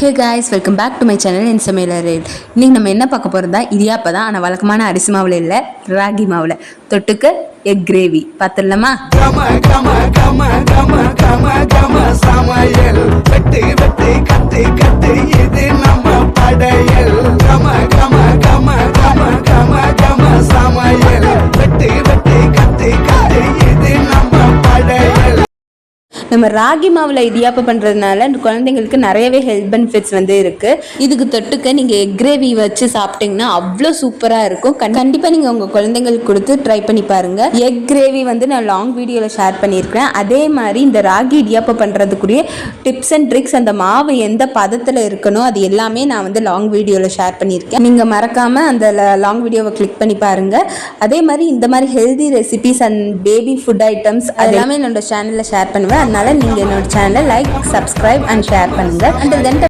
Hey guys welcome back to my channel என் ரேட் இன்னைக்கு நம்ம என்ன பார்க்க போகிறதா தான் தான் ஆனால் வழக்கமான அரிசி மாவில் இல்லை ராகி மாவில். தொட்டுக்கு எக் கிரேவி பார்த்துடலாமா? சமையல். வெட்டி வெட்டி கட்டி கட்டி இது நம்ம படை. நம்ம ராகி மாவில் இடியாப்பம் பண்ணுறதுனால குழந்தைங்களுக்கு நிறையவே ஹெல்த் பெனிஃபிட்ஸ் வந்து இருக்குது இதுக்கு தொட்டுக்க நீங்கள் எக் கிரேவி வச்சு சாப்பிட்டீங்கன்னா அவ்வளோ சூப்பராக இருக்கும். கண்டிப்பாக நீங்கள் உங்கள் குழந்தைங்களுக்கு கொடுத்து ட்ரை பண்ணி பாருங்கள் எக் கிரேவி வந்து நான் லாங் வீடியோவில் ஷேர் பண்ணியிருக்கிறேன். அதே மாதிரி இந்த ராகி இடியாப்பம் பண்ணுறதுக்குரிய டிப்ஸ் அண்ட் ட்ரிக்ஸ் அந்த மாவு எந்த பதத்தில் இருக்கணும் அது எல்லாமே நான் வந்து லாங் வீடியோவில் ஷேர் பண்ணியிருக்கேன். நீங்கள் மறக்காமல் அந்த லாங் வீடியோவை கிளிக் பண்ணி பாருங்கள் அதே மாதிரி இந்த மாதிரி healthy recipes and baby food items அது எல்லாமே என்னோட சேனலில் ஷேர் பண்ணுவேன். அதனால நீங்கள் என்னோட சேனலை லைக் சப்ஸ்கிரைப் அண்ட் ஷேர் பண்ணுங்கள் அண்ட் தென்